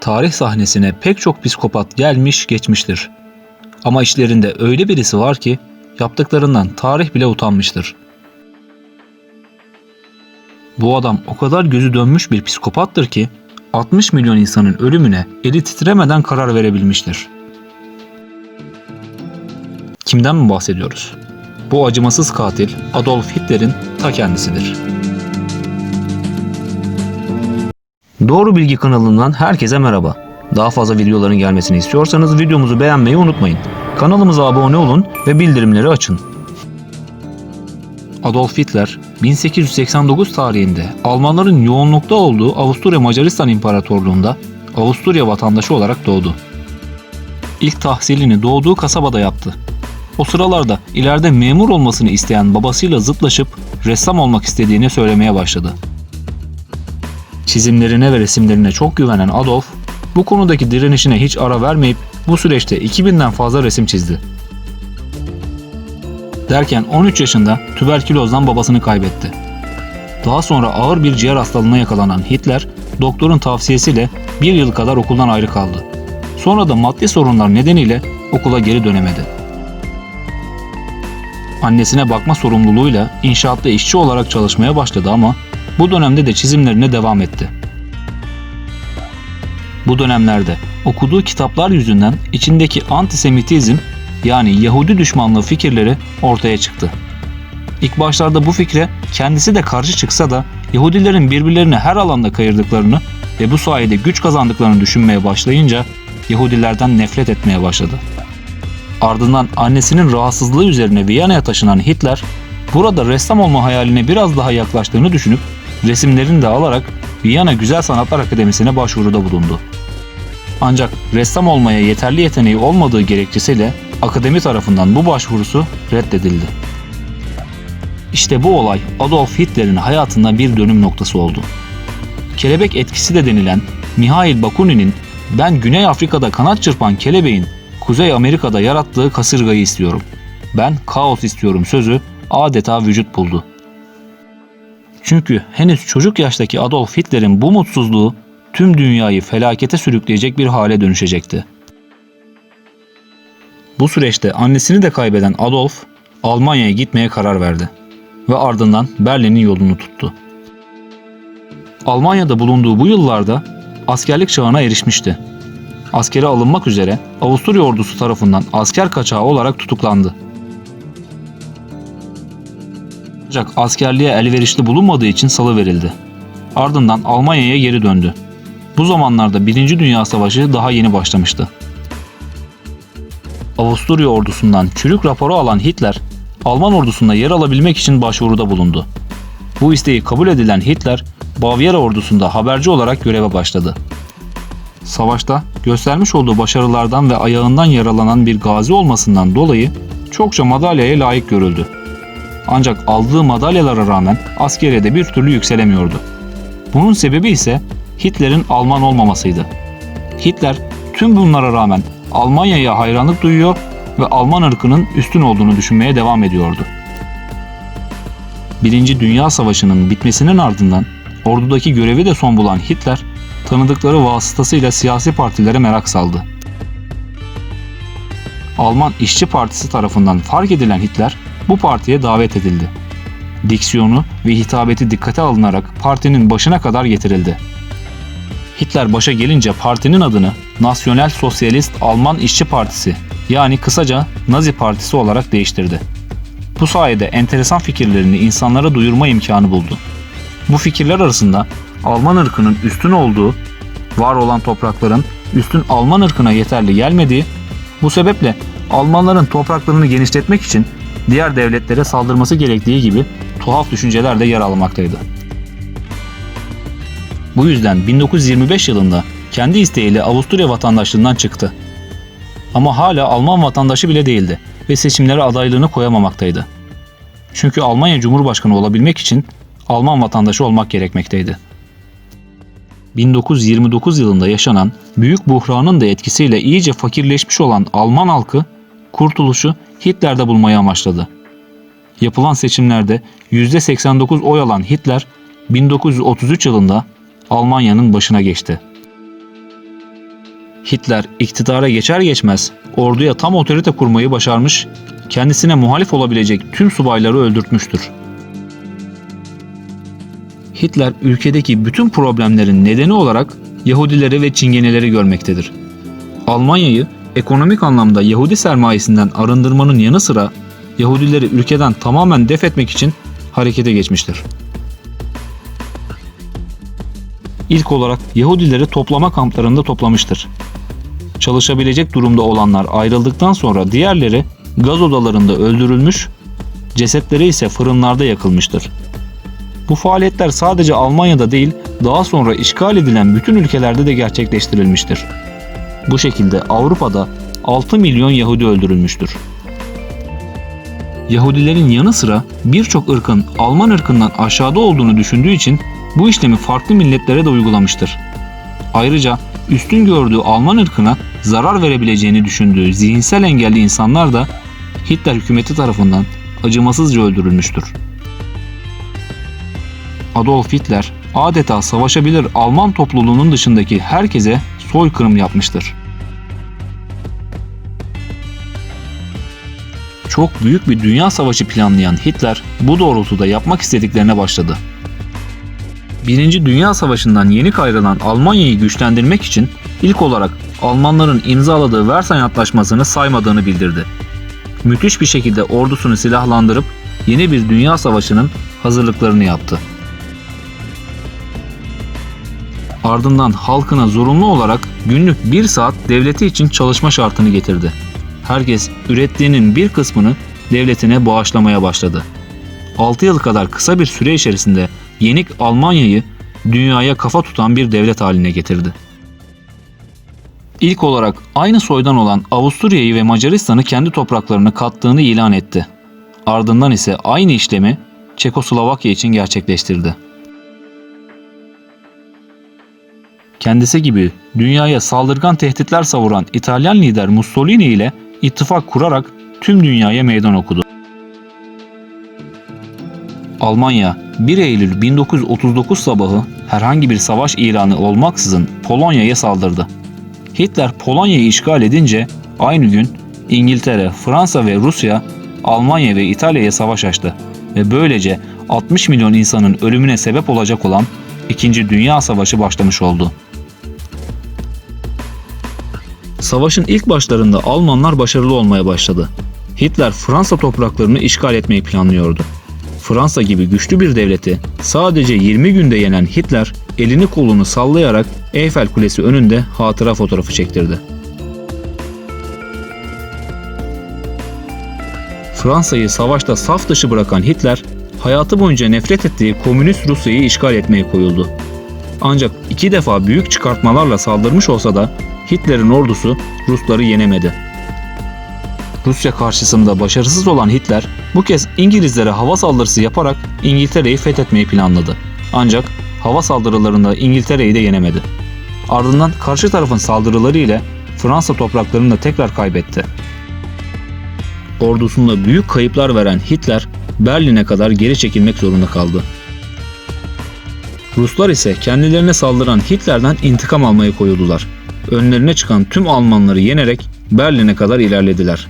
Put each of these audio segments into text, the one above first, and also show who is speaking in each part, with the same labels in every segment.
Speaker 1: tarih sahnesine pek çok psikopat gelmiş geçmiştir. Ama içlerinde öyle birisi var ki yaptıklarından tarih bile utanmıştır. Bu adam o kadar gözü dönmüş bir psikopattır ki 60 milyon insanın ölümüne eli titremeden karar verebilmiştir. Kimden mi bahsediyoruz? Bu acımasız katil Adolf Hitler'in ta kendisidir. Doğru Bilgi kanalından herkese merhaba. Daha fazla videoların gelmesini istiyorsanız videomuzu beğenmeyi unutmayın. Kanalımıza abone olun ve bildirimleri açın. Adolf Hitler 1889 tarihinde Almanların yoğunlukta olduğu Avusturya Macaristan İmparatorluğu'nda Avusturya vatandaşı olarak doğdu. İlk tahsilini doğduğu kasabada yaptı. O sıralarda ileride memur olmasını isteyen babasıyla zıtlaşıp ressam olmak istediğini söylemeye başladı. Çizimlerine ve resimlerine çok güvenen Adolf, bu konudaki direnişine hiç ara vermeyip bu süreçte 2000'den fazla resim çizdi. Derken 13 yaşında tüberkülozdan babasını kaybetti. Daha sonra ağır bir ciğer hastalığına yakalanan Hitler, doktorun tavsiyesiyle bir yıl kadar okuldan ayrı kaldı. Sonra da maddi sorunlar nedeniyle okula geri dönemedi. Annesine bakma sorumluluğuyla inşaatta işçi olarak çalışmaya başladı ama bu dönemde de çizimlerine devam etti. Bu dönemlerde okuduğu kitaplar yüzünden içindeki antisemitizm yani Yahudi düşmanlığı fikirleri ortaya çıktı. İlk başlarda bu fikre kendisi de karşı çıksa da Yahudilerin birbirlerini her alanda kayırdıklarını ve bu sayede güç kazandıklarını düşünmeye başlayınca Yahudilerden nefret etmeye başladı. Ardından annesinin rahatsızlığı üzerine Viyana'ya taşınan Hitler, burada ressam olma hayaline biraz daha yaklaştığını düşünüp resimlerini de alarak Viyana Güzel Sanatlar Akademisi'ne başvuruda bulundu. Ancak ressam olmaya yeterli yeteneği olmadığı gerekçesiyle akademi tarafından bu başvurusu reddedildi. İşte bu olay Adolf Hitler'in hayatında bir dönüm noktası oldu. Kelebek etkisi de denilen Mihail Bakunin'in ben Güney Afrika'da kanat çırpan kelebeğin Kuzey Amerika'da yarattığı kasırgayı istiyorum. Ben kaos istiyorum sözü adeta vücut buldu. Çünkü henüz çocuk yaştaki Adolf Hitler'in bu mutsuzluğu tüm dünyayı felakete sürükleyecek bir hale dönüşecekti. Bu süreçte annesini de kaybeden Adolf Almanya'ya gitmeye karar verdi ve ardından Berlin'in yolunu tuttu. Almanya'da bulunduğu bu yıllarda askerlik çağına erişmişti. Askere alınmak üzere Avusturya ordusu tarafından asker kaçağı olarak tutuklandı. Ancak askerliğe elverişli bulunmadığı için salı verildi. Ardından Almanya'ya geri döndü. Bu zamanlarda Birinci Dünya Savaşı daha yeni başlamıştı. Avusturya ordusundan çürük raporu alan Hitler, Alman ordusunda yer alabilmek için başvuruda bulundu. Bu isteği kabul edilen Hitler, Bavyera ordusunda haberci olarak göreve başladı. Savaşta göstermiş olduğu başarılardan ve ayağından yaralanan bir gazi olmasından dolayı çokça madalyaya layık görüldü. Ancak aldığı madalyalara rağmen askeriyede bir türlü yükselemiyordu. Bunun sebebi ise Hitler'in Alman olmamasıydı. Hitler tüm bunlara rağmen Almanya'ya hayranlık duyuyor ve Alman ırkının üstün olduğunu düşünmeye devam ediyordu. Birinci Dünya Savaşı'nın bitmesinin ardından ordudaki görevi de son bulan Hitler, tanıdıkları vasıtasıyla siyasi partilere merak saldı. Alman İşçi Partisi tarafından fark edilen Hitler bu partiye davet edildi. Diksiyonu ve hitabeti dikkate alınarak partinin başına kadar getirildi. Hitler başa gelince partinin adını Nasyonel Sosyalist Alman İşçi Partisi yani kısaca Nazi Partisi olarak değiştirdi. Bu sayede enteresan fikirlerini insanlara duyurma imkanı buldu. Bu fikirler arasında Alman ırkının üstün olduğu, var olan toprakların üstün Alman ırkına yeterli gelmediği, bu sebeple Almanların topraklarını genişletmek için diğer devletlere saldırması gerektiği gibi tuhaf düşünceler de yer almaktaydı. Bu yüzden 1925 yılında kendi isteğiyle Avusturya vatandaşlığından çıktı. Ama hala Alman vatandaşı bile değildi ve seçimlere adaylığını koyamamaktaydı. Çünkü Almanya Cumhurbaşkanı olabilmek için Alman vatandaşı olmak gerekmekteydi. 1929 yılında yaşanan büyük buhranın da etkisiyle iyice fakirleşmiş olan Alman halkı kurtuluşu Hitler'de bulmayı amaçladı. Yapılan seçimlerde %89 oy alan Hitler 1933 yılında Almanya'nın başına geçti. Hitler iktidara geçer geçmez orduya tam otorite kurmayı başarmış, kendisine muhalif olabilecek tüm subayları öldürtmüştür. Hitler ülkedeki bütün problemlerin nedeni olarak Yahudileri ve Çingeneleri görmektedir. Almanya'yı ekonomik anlamda Yahudi sermayesinden arındırmanın yanı sıra Yahudileri ülkeden tamamen def etmek için harekete geçmiştir. İlk olarak Yahudileri toplama kamplarında toplamıştır. Çalışabilecek durumda olanlar ayrıldıktan sonra diğerleri gaz odalarında öldürülmüş, cesetleri ise fırınlarda yakılmıştır. Bu faaliyetler sadece Almanya'da değil, daha sonra işgal edilen bütün ülkelerde de gerçekleştirilmiştir. Bu şekilde Avrupa'da 6 milyon Yahudi öldürülmüştür. Yahudilerin yanı sıra birçok ırkın Alman ırkından aşağıda olduğunu düşündüğü için bu işlemi farklı milletlere de uygulamıştır. Ayrıca üstün gördüğü Alman ırkına zarar verebileceğini düşündüğü zihinsel engelli insanlar da Hitler hükümeti tarafından acımasızca öldürülmüştür. Adolf Hitler adeta savaşabilir Alman topluluğunun dışındaki herkese soykırım yapmıştır. Çok büyük bir dünya savaşı planlayan Hitler bu doğrultuda yapmak istediklerine başladı. Birinci Dünya Savaşı'ndan yeni ayrılan Almanya'yı güçlendirmek için ilk olarak Almanların imzaladığı Versay Antlaşması'nı saymadığını bildirdi. Müthiş bir şekilde ordusunu silahlandırıp yeni bir dünya savaşının hazırlıklarını yaptı. Ardından halkına zorunlu olarak günlük bir saat devleti için çalışma şartını getirdi. Herkes ürettiğinin bir kısmını devletine bağışlamaya başladı. 6 yıl kadar kısa bir süre içerisinde yenik Almanya'yı dünyaya kafa tutan bir devlet haline getirdi. İlk olarak aynı soydan olan Avusturya'yı ve Macaristan'ı kendi topraklarına kattığını ilan etti. Ardından ise aynı işlemi Çekoslovakya için gerçekleştirdi. Kendisi gibi dünyaya saldırgan tehditler savuran İtalyan lider Mussolini ile ittifak kurarak tüm dünyaya meydan okudu. Almanya 1 Eylül 1939 sabahı herhangi bir savaş ilanı olmaksızın Polonya'ya saldırdı. Hitler Polonya'yı işgal edince aynı gün İngiltere, Fransa ve Rusya Almanya ve İtalya'ya savaş açtı ve böylece 60 milyon insanın ölümüne sebep olacak olan 2. Dünya Savaşı başlamış oldu. Savaşın ilk başlarında Almanlar başarılı olmaya başladı. Hitler Fransa topraklarını işgal etmeyi planlıyordu. Fransa gibi güçlü bir devleti sadece 20 günde yenen Hitler elini kolunu sallayarak Eyfel Kulesi önünde hatıra fotoğrafı çektirdi. Fransa'yı savaşta saf dışı bırakan Hitler, hayatı boyunca nefret ettiği komünist Rusya'yı işgal etmeye koyuldu. Ancak iki defa büyük çıkartmalarla saldırmış olsa da Hitler'in ordusu Rusları yenemedi. Rusya karşısında başarısız olan Hitler bu kez İngilizlere hava saldırısı yaparak İngiltere'yi fethetmeyi planladı. Ancak hava saldırılarında İngiltere'yi de yenemedi. Ardından karşı tarafın saldırıları ile Fransa topraklarını da tekrar kaybetti. Ordusunda büyük kayıplar veren Hitler Berlin'e kadar geri çekilmek zorunda kaldı. Ruslar ise kendilerine saldıran Hitler'den intikam almaya koyuldular. Önlerine çıkan tüm Almanları yenerek Berlin'e kadar ilerlediler.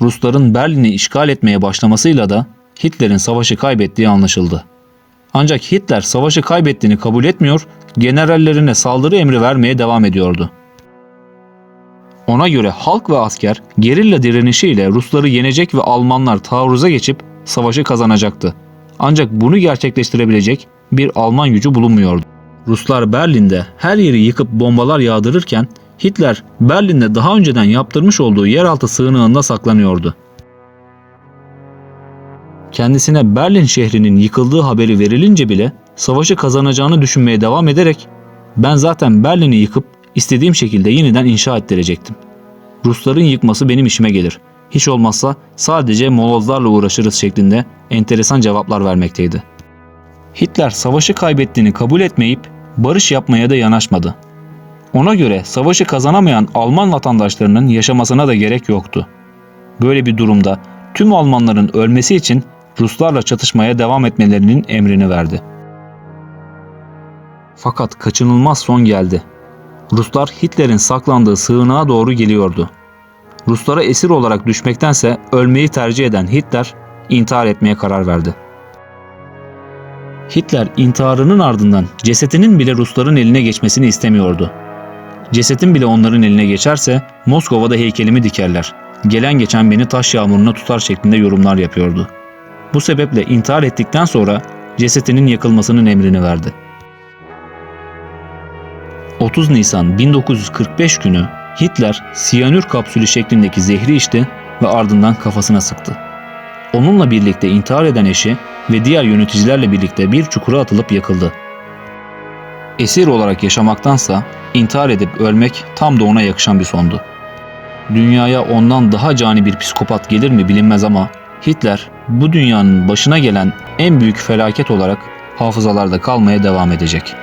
Speaker 1: Rusların Berlin'i işgal etmeye başlamasıyla da Hitler'in savaşı kaybettiği anlaşıldı. Ancak Hitler savaşı kaybettiğini kabul etmiyor, generallerine saldırı emri vermeye devam ediyordu. Ona göre halk ve asker gerilla direnişiyle Rusları yenecek ve Almanlar taarruza geçip savaşı kazanacaktı. Ancak bunu gerçekleştirebilecek bir Alman gücü bulunmuyordu. Ruslar Berlin'de her yeri yıkıp bombalar yağdırırken Hitler Berlin'de daha önceden yaptırmış olduğu yeraltı sığınağında saklanıyordu. Kendisine Berlin şehrinin yıkıldığı haberi verilince bile savaşı kazanacağını düşünmeye devam ederek ben zaten Berlin'i yıkıp istediğim şekilde yeniden inşa ettirecektim. Rusların yıkması benim işime gelir. Hiç olmazsa sadece Molozlarla uğraşırız şeklinde enteresan cevaplar vermekteydi. Hitler savaşı kaybettiğini kabul etmeyip barış yapmaya da yanaşmadı. Ona göre savaşı kazanamayan Alman vatandaşlarının yaşamasına da gerek yoktu. Böyle bir durumda tüm Almanların ölmesi için Ruslarla çatışmaya devam etmelerinin emrini verdi. Fakat kaçınılmaz son geldi. Ruslar Hitler'in saklandığı sığınağa doğru geliyordu. Ruslara esir olarak düşmektense ölmeyi tercih eden Hitler intihar etmeye karar verdi. Hitler intiharının ardından cesetinin bile Rusların eline geçmesini istemiyordu. Cesetin bile onların eline geçerse Moskova'da heykelimi dikerler. Gelen geçen beni taş yağmuruna tutar şeklinde yorumlar yapıyordu. Bu sebeple intihar ettikten sonra cesetinin yakılmasının emrini verdi. 30 Nisan 1945 günü Hitler siyanür kapsülü şeklindeki zehri içti ve ardından kafasına sıktı. Onunla birlikte intihar eden eşi ve diğer yöneticilerle birlikte bir çukura atılıp yakıldı. Esir olarak yaşamaktansa intihar edip ölmek tam da ona yakışan bir sondu. Dünyaya ondan daha cani bir psikopat gelir mi bilinmez ama Hitler bu dünyanın başına gelen en büyük felaket olarak hafızalarda kalmaya devam edecek.